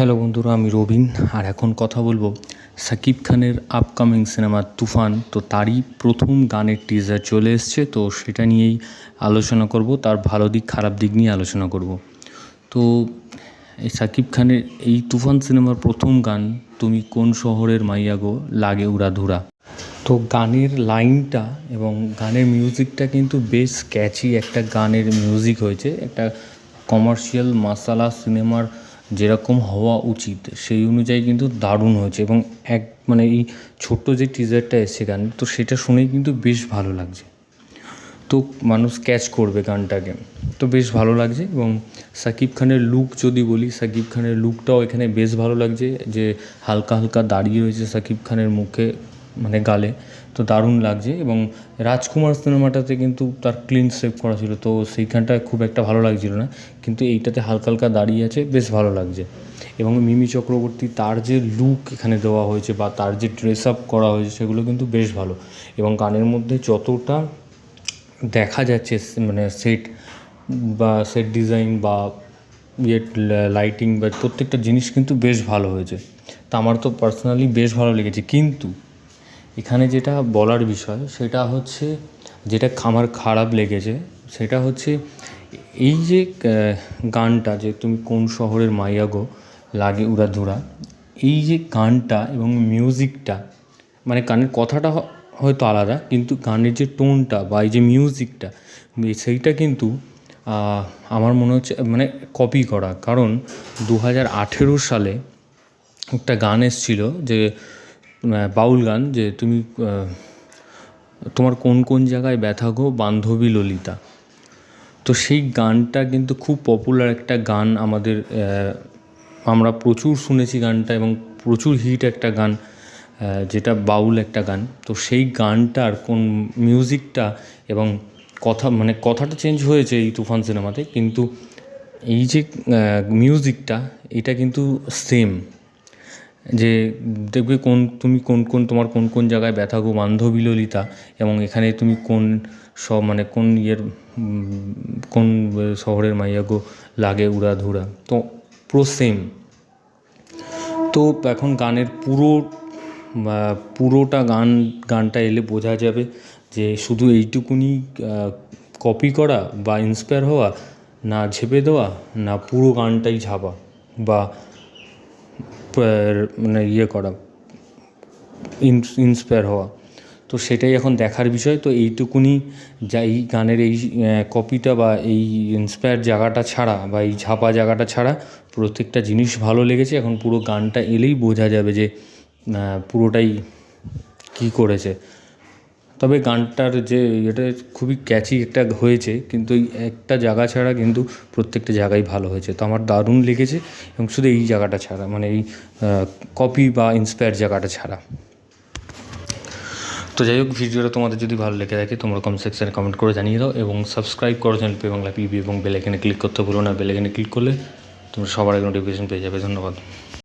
Hello বন্ধুরা, আমি রবিন। আর এখন কথা বলব সাকিব খানের আপকামিং সিনেমা তুফান। তো তারই প্রথম গানের টিজার চলে এসছে, তো সেটা নিয়েই আলোচনা করব। তার ভালো দিক, খারাপ দিক নিয়ে আলোচনা করব। তো এই সাকিব খানের এই তুফান সিনেমার প্রথম গান তুমি কোন শহরের মাইয়া গো? লাগে উড়াধুরা তো গানের লাইনটা এবং গানের মিউজিকটা কিন্তু বেশ ক্যাচি একটা গানের মিউজিক হয়েছে। একটা কমার্শিয়াল মাসালা সিনেমার যেরকম হওয়া উচিত, সেই অনুযায়ী কিন্তু দারুণ হয়েছে এবং এক মানে এই ছোট্ট যে টিজারটা এসছে গান, তো সেটা শুনেই কিন্তু বেশ ভালো লাগছে। তো মানুষ ক্যাচ করবে গানটাকে। তো বেশ ভালো লাগছে এবং সাকিব খানের লুক যদি বলি, সাকিব খানের লুকটাও এখানে বেশ ভালো লাগছে যে হালকা হালকা দাঁড়িয়ে রয়েছে সাকিব খানের মুখে মানে গালে। তো দারুণ লাগছে এবং রাজকুমার সিনেমাটাতে কিন্তু তার ক্লিন সেভ করা ছিল, তো সেইখানটা খুব একটা ভালো লাগছিল না, কিন্তু এইটাতে হালকা হালকা দাঁড়িয়ে আছে, বেশ ভালো লাগছে। এবং মিমি চক্রবর্তী, তার যে লুক এখানে দেওয়া হয়েছে বা তার যে ড্রেস আপ করা হয়েছে, সেগুলো কিন্তু বেশ ভালো। এবং গানের মধ্যে যতটা দেখা যাচ্ছে মানে সেট বা সেট ডিজাইন বা ইয়ে লাইটিং বা প্রত্যেকটা জিনিস কিন্তু বেশ ভালো হয়েছে। তা আমার তো পার্সোনালি বেশ ভালো লেগেছে, কিন্তু এখানে যেটা বলার বিষয়, সেটা হচ্ছে যেটা আমার খারাপ লেগেছে, সেটা হচ্ছে এই যে গানটা যে তুমি কোন শহরের মাইয়া গো, লাগে উড়াধুরা এই যে গানটা এবং মিউজিকটা মানে গানের কথাটা হয়তো আলাদা, কিন্তু গানের যে টোনটা বা এই যে মিউজিকটা সেইটা কিন্তু আমার মনে হচ্ছে মানে কপি করা। কারণ দু হাজার আঠেরো সালে একটা গান এসেছিল যে বাউল গান যে তুমি তোমার কোন কোন জায়গায় ব্যথা গো, বান্ধবী ললিতা? তো সেই গানটা কিন্তু খুব পপুলার একটা গান আমাদের আমরা প্রচুর শুনেছি গানটা এবং প্রচুর হিট একটা গান যেটা বাউল একটা গান। তো সেই গানটার কোন মিউজিকটা এবং কথা মানে কথাটা চেঞ্জ হয়েছে এই তুফান সিনেমাতে, কিন্তু এই যে মিউজিকটা এটা কিন্তু সেম যে দেখবে কোন, তুমি কোন কোন, তোমার কোন কোন জায়গায় ব্যথা গো বান্ধবী ললিতা এবং এখানে তুমি কোন সব মানে কোন ইয়ের কোন শহরের মাইয়া গো লাগে উড়াধুরা। তো পুরো সেম তো এখন গানের পুরো পুরোটা গান, গানটা এলে বোঝা যাবে যে শুধু এইটুকুনি কপি করা বা ইন্সপায়ার হওয়া, না ঝেপে দেওয়া, না পুরো গানটাই ঝাপা বা মানে ইয়ে করা ইন্সপায়ার হওয়া। তো সেটাই এখন দেখার বিষয়। তো এইটুকুনি যা এই গানের এই কপিটা বা এই ইন্সপায়ার জায়গাটা ছাড়া বা এই ঝাপা জায়গাটা ছাড়া প্রত্যেকটা জিনিস ভালো লেগেছে। এখন পুরো গানটা এলেই বোঝা যাবে যে পুরোটাই কী করেছে। তবে গানটার যে এটা খুবই ক্যাচি একটা হয়েছে, কিন্তু এই একটা জায়গা ছাড়া কিন্তু প্রত্যেকটা জায়গায় ভালো হয়েছে। তো আমার দারুণ লেগেছে এবং শুধু এই জায়গাটা ছাড়া মানে এই কপি বা ইন্সপায়ার জায়গাটা ছাড়া। তো যাই হোক, ভিডিওটা তোমাদের যদি ভালো লেগে থাকে, তোমরা কমেন্ট সেকশানে কমেন্ট করে জানিয়ে দাও এবং সাবস্ক্রাইব করো চ্যানেল পে বাংলা পিবি এবং বেলাইকানে ক্লিক করতে ভুলো না। বেলাইকানে ক্লিক করলে তোমরা সবার আগে নোটিফিকেশন পেয়ে যাবে। ধন্যবাদ।